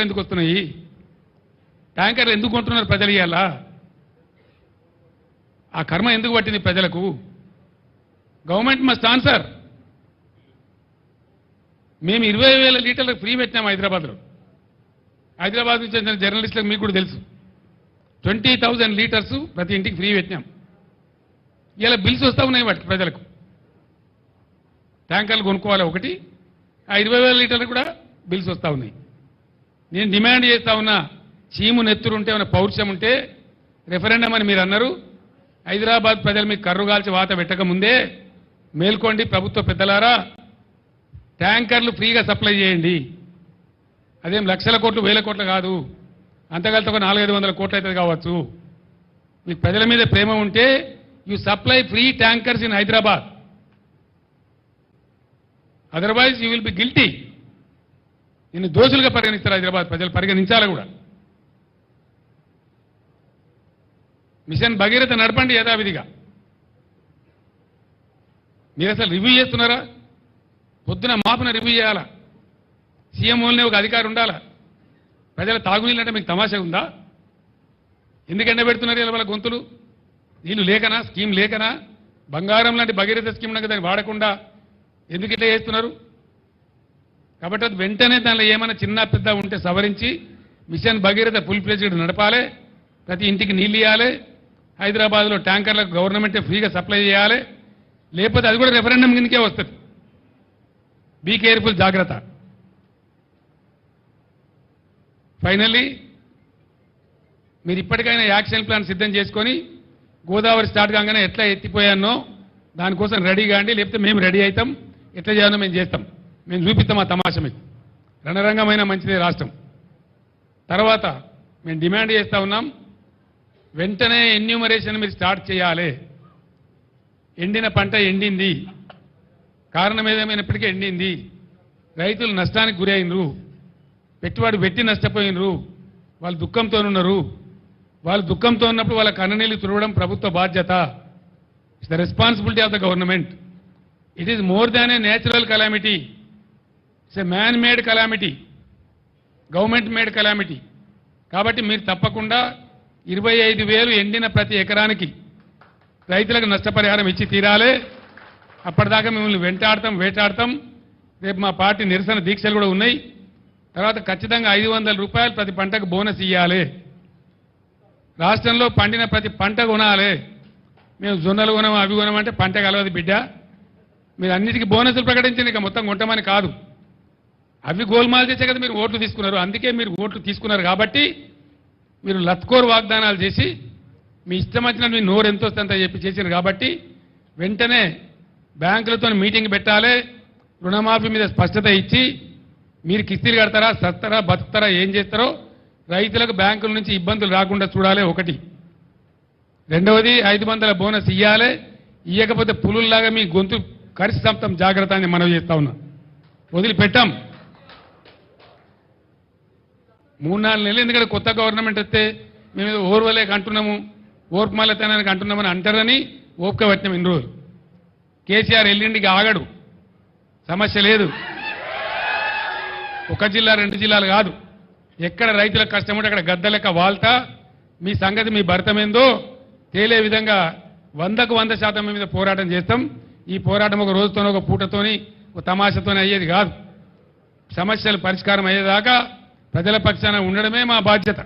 ఎందుకు వస్తున్నాయి? ట్యాంకర్లు ఎందుకు కొంటున్నారు ప్రజలు ఇవాళ? ఆ కర్మ ఎందుకు పట్టింది ప్రజలకు? Government must answer. మేము ఇరవై వేల లీటర్లకు ఫ్రీ పెట్టినాం హైదరాబాద్లో. హైదరాబాద్ నుంచి చెందిన జర్నలిస్టులకు మీకు కూడా తెలుసు. ట్వంటీ థౌజండ్ లీటర్స్ ప్రతి ఇంటికి ఫ్రీ పెట్టినాం. ఇలా బిల్స్ వస్తూ ఉన్నాయి వాటికి ప్రజలకు. ట్యాంకర్లు కొనుక్కోవాలి ఒకటి. ఆ ఇరవై వేల లీటర్లు కూడా బిల్స్ వస్తూ ఉన్నాయి. నేను డిమాండ్ చేస్తా ఉన్నా చీము నెత్తురు ఉంటే ఏమైనా పౌరుషం ఉంటే రెఫరెండం అని మీరు అన్నారు. హైదరాబాద్ ప్రజలు మీకు కర్రుగాల్చి వాత పెట్టక ముందే మేల్కోండి ప్రభుత్వ పెద్దలారా ట్యాంకర్లు ఫ్రీగా సప్లై చేయండి. అదేం లక్షల కోట్లు వేల కోట్లు కాదు. అంతకాలతో ఒక నాలుగైదు వందల కోట్లు అవుతుంది కావచ్చు. మీకు ప్రజల మీద ప్రేమ ఉంటే you supply free tankers in Hyderabad otherwise you will be guilty నిన్ను దోషులుగా పరిగణిస్తారు హైదరాబాద్ ప్రజలు పరిగణించాలి కూడా. మిషన్ భగీరథ నడపండి యథావిధిగా. మీరు అసలు రివ్యూ చేస్తున్నారా? పొద్దున మాపున రివ్యూ చేయాలా? సీఎం ఓన్లీ ఒక అధికారి ఉండాలా? ప్రజల తాగునీళ్ళు అంటే మీకు తమాషా ఉందా? ఎందుకు ఎండబెడుతున్నారు ఇలా వాళ్ళ గొంతులు? నీళ్ళు లేకనా? స్కీమ్ లేకనా? బంగారం లాంటి భగీరథ స్కీమ్ ఉండగా దాన్ని వాడకుండా ఎందుకు ఇట్లా చేస్తున్నారు? కాబట్టి అది వెంటనే దానిలో ఏమైనా చిన్న పెద్ద ఉంటే సవరించి మిషన్ భగీరథ ఫుల్ ప్లేజ్డ్ నడపాలి ప్రతి ఇంటికి నీళ్ళు ఇవ్వాలి హైదరాబాద్లో ట్యాంకర్లకు గవర్నమెంటే ఫ్రీగా సప్లై చేయాలి లేకపోతే అది కూడా రెఫరెండం కిందకే వస్తుంది. బీ కేర్ఫుల్ జాగ్రత్త. ఫైనల్లీ మీరు ఇప్పటికైనా యాక్షన్ ప్లాన్ సిద్ధం చేసుకొని గోదావరి స్టార్ట్ కాగానే ఎట్లా ఎత్తిపోయానో దానికోసం రెడీ కాండి లేకపోతే మేము రెడీ అవుతాం ఎట్లా చేయాలో మేము చేస్తాం. మేము చూపిస్తాం ఆ తమాష మీకు. రణరంగమైన మంచిదే రాష్ట్రం. తర్వాత మేము డిమాండ్ చేస్తా ఉన్నాం వెంటనే ఎన్యూమరేషన్ మీరు స్టార్ట్ చేయాలి. ఎండిన పంట ఎండింది. కారణం ఏదేమైనప్పటికీ ఎండింది. రైతులు నష్టానికి గురైనరు. పెట్టుబడి పెట్టి నష్టపోయినరు. వాళ్ళు దుఃఖంతో ఉన్నారు వాళ్ళు దుఃఖంతో ఉన్నప్పుడు వాళ్ళ కన్ననీళ్ళు తుడవడం ప్రభుత్వ బాధ్యత. It's the responsibility of the government it is more than a natural calamity it's a man made calamity government made calamity. కాబట్టి మీరు తప్పకుండా ఇరవై ఐదు వేలు ఎండిన ప్రతి ఎకరానికి రైతులకు నష్టపరిహారం ఇచ్చి తీరాలి. అప్పటిదాకా మిమ్మల్ని వెంటాడతాం వేటాడతాం. రేపు మా పార్టీ నిరసన దీక్షలు కూడా ఉన్నాయి. తర్వాత ఖచ్చితంగా ఐదు వందల రూపాయలు ప్రతి పంటకు బోనస్ ఇవ్వాలి రాష్ట్రంలో పండిన ప్రతి పంట కొనాలి. మేము జొన్నలు కొనం అవి కొనమంటే పంట కలవదు బిడ్డ. మీరు అన్నిటికీ బోనసులు ప్రకటించండి ఇక మొత్తం కొంటామని కాదు. అవి గోల్మాల్ చేసే కదా మీరు ఓట్లు తీసుకున్నారు. అందుకే మీరు ఓట్లు తీసుకున్నారు కాబట్టి మీరు లత్కోర్ వాగ్దానాలు చేసి మీ ఇష్టం వచ్చిన మీ నోరు ఎంత అంత చెప్పి చేశారు కాబట్టి వెంటనే బ్యాంకులతో మీటింగ్ పెట్టాలి. రుణమాఫీ మీద స్పష్టత ఇచ్చి మీరు కిస్తీలు కడతారా సత్తరా బతుకుతారా ఏం చేస్తారో రైతులకు బ్యాంకుల నుంచి ఇబ్బందులు రాకుండా చూడాలి ఒకటి. రెండవది ఐదు వందల బోనస్ ఇవ్వాలి ఇవ్వకపోతే పులుల్లాగా మీ గొంతు కరిస్తాం జాగ్రత్త అని మనం చేస్తా ఉన్నాం. వదిలిపెట్టాం. మూడు నాలుగు నెలలు ఎందుకంటే కొత్త గవర్నమెంట్ వస్తే మేము ఏదో ఓర్వలేక అంటున్నాము ఓర్పుమాలతనానికి అంటున్నామని అంటారని ఓపిక పట్టినాం ఇన్ని రోజులు. కేసీఆర్ ఎల్లుండికి ఆగడు. సమస్య లేదు. ఒక జిల్లా రెండు జిల్లాలు కాదు. ఎక్కడ రైతులకు కష్టం ఉంటే అక్కడ గద్ద లెక్క వాల్తా. మీ సంగతి మీ భర్తమేందో తేలే విధంగా వందకు వంద శాతం మీద పోరాటం చేస్తాం. ఈ పోరాటం ఒక రోజుతోనో ఒక పూటతోని ఒక తమాషతోనే అయ్యేది కాదు. సమస్యలు పరిష్కారం అయ్యేదాకా ప్రజల పక్షాన ఉండడమే మా బాధ్యత.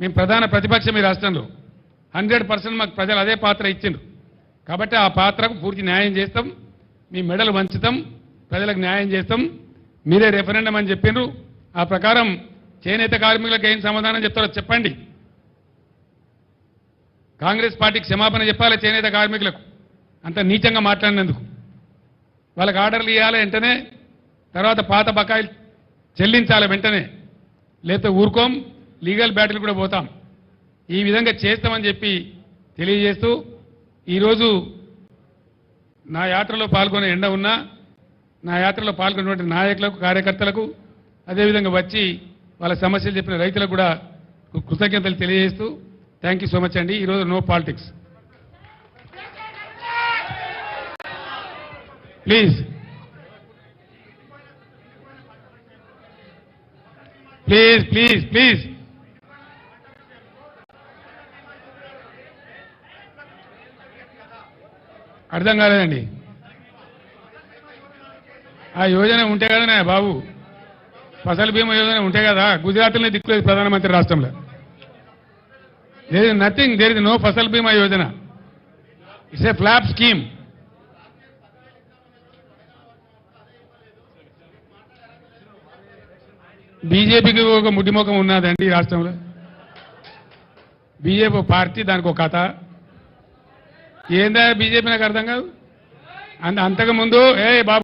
మేము ప్రధాన ప్రతిపక్షం ఈ రాష్ట్రంలో. హండ్రెడ్ పర్సెంట్ మాకు ప్రజలు అదే పాత్ర ఇచ్చిండ్రు. కాబట్టి ఆ పాత్రకు పూర్తి న్యాయం చేస్తాం. మీ మెడలు వంచుతాం. ప్రజలకు న్యాయం చేస్తాం. మీరే రెఫరెండం అని చెప్పిండ్రు ఆ ప్రకారం చేనేత కార్మికులకు ఏం సమాధానం చెప్తారో చెప్పండి. కాంగ్రెస్ పార్టీకి క్షమాపణ చెప్పాలి చేనేత కార్మికులకు. అంత నీచంగా మాట్లాడినందుకు. వాళ్ళకి ఆర్డర్లు ఇవ్వాలి వెంటనే. తర్వాత పాత బకాయిలు చెల్లించాలి వెంటనే. లేకపోతే ఊరుకోం లీగల్ బ్యాటిల్ కూడా పోతాం. ఈ విధంగా చేస్తామని చెప్పి తెలియజేస్తూ ఈరోజు నా యాత్రలో పాల్గొనే ఎండ ఉన్నా నా యాత్రలో పాల్గొన్నటువంటి నాయకులకు కార్యకర్తలకు అదేవిధంగా వచ్చి వాళ్ళ సమస్యలు చెప్పిన రైతులకు కూడా కృతజ్ఞతలు తెలియజేస్తూ థ్యాంక్ యూ సో మచ్ అండి. ఈరోజు no politics please please please please అర్థం కాలేదండి. ఆ యోజన ఉంటే కదా బాబు. ఫసల్ బీమా యోజన ఉంటే కదా. గుజరాత్లోనే దిక్కులేదు ప్రధానమంత్రి రాష్ట్రంలో. There is nothing there is no Fasal Bima Yojana. It's a flop scheme బీజేపీకి ఒక ముడిముఖం ఉన్నదండి ఈ రాష్ట్రంలో. బీజేపీ పార్టీ దానికి ఒక కథ. ఏందా బీజేపీ నాకు అర్థం కాదు? అంత అంతకు ముందు ఏ బాబు